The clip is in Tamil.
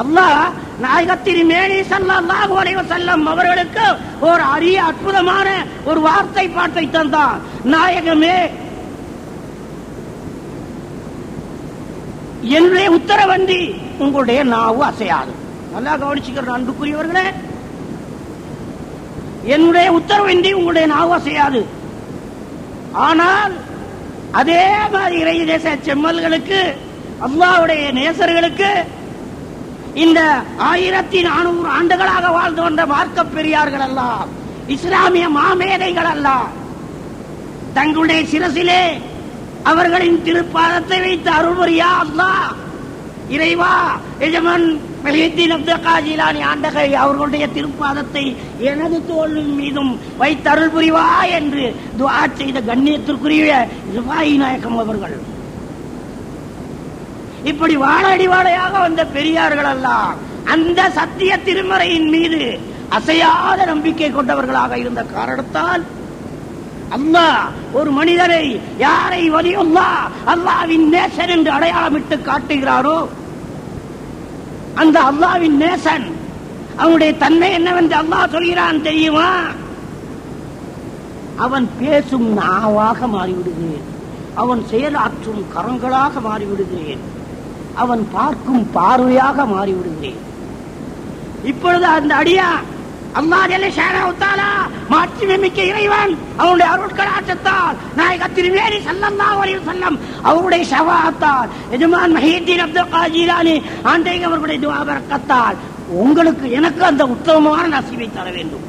அல்லாஹ் நாயகத்தின் மேலே ஸல்லல்லாஹு அலைஹி வஸல்லம் அவர்களுக்கு ஒரு அரிய அற்புதமான ஒரு வார்த்தை பாட்டை தந்தான். நாயகமே என்னுடைய உத்தரவந்தி உங்களுடைய நாவு அசையாது. நல்லா கவனிச்சுக்கிற அன்புக்குரியவர்களே. என்னுடைய உத்தரவின்றி உங்களுடைய நாவு அசையாது. ஆனால் அதே மாதிரி இறை தேச செம்மல்களுக்கு அல்லாவுடைய நேசர்களுக்கு இந்த ஆயிரத்தி நானூறு ஆண்டுகளாக வாழ்ந்து வந்த மார்க்க பெரியார்கள் எல்லாம் இஸ்லாமிய மாமேதைகள் எல்லாம் தங்களுடைய சிரசிலே அவர்களின் திருப்பாதத்தை வைத்து அருள்வரியா அல்லா இறைவா எஜமன் மெஹித்தீன் அப்துல் காஜிலானி ஆண்டகை அவர்களுடைய திருப்பாதத்தை எனது தோளின் மீதும் வைத்து அருள் புரிவா என்று துவா செய்த கண்ணியத்திற்குரிய ரிவாயி நாயகம் அவர்கள். இப்படி வாழடி வாழையாக வந்த பெரியார்கள் எல்லாம் அந்த சத்திய திருமறையின் மீது அசையாத நம்பிக்கை கொண்டவர்களாக இருந்த காரணத்தால் அல்லாஹ் ஒரு மனிதரை யாரை வலியுல்லா அல்லாவின் நேசன் என்று அடையாளமிட்டு காட்டுகிறாரோ அந்த அல்லாவின் நேசன் அவனுடைய தன்மை என்னவென்று அல்லாஹ் சொல்கிறான் தெரியுமா? அவன் பேசும் நாவாக மாறிவிடுகிறேன் அவன் செயலாற்றும் கரங்களாக மாறிவிடுகிறேன் அவன் பார்க்கும் பார்வையாக மாறிவிடுகிறேன். இப்பொழுது அந்த அடியா அல்லாஹ் ஜல்ல ஷானஹு மிக்க இறைவன் அவனுடைய அருட்கடாட்சத்தால் நாயகத் திருமேனி ஸல்லல்லாஹு அலைஹி வஸல்லம் அவருடைய ஷஃபாஅத்தால் எஜமான் மஹீத்தீன் அப்துல் காதிர் ஜீலானி ஆண்டை அவர்களுடைய துஆ உங்களுக்கு எனக்கு அந்த உத்தமமான நசிவை தர வேண்டும்.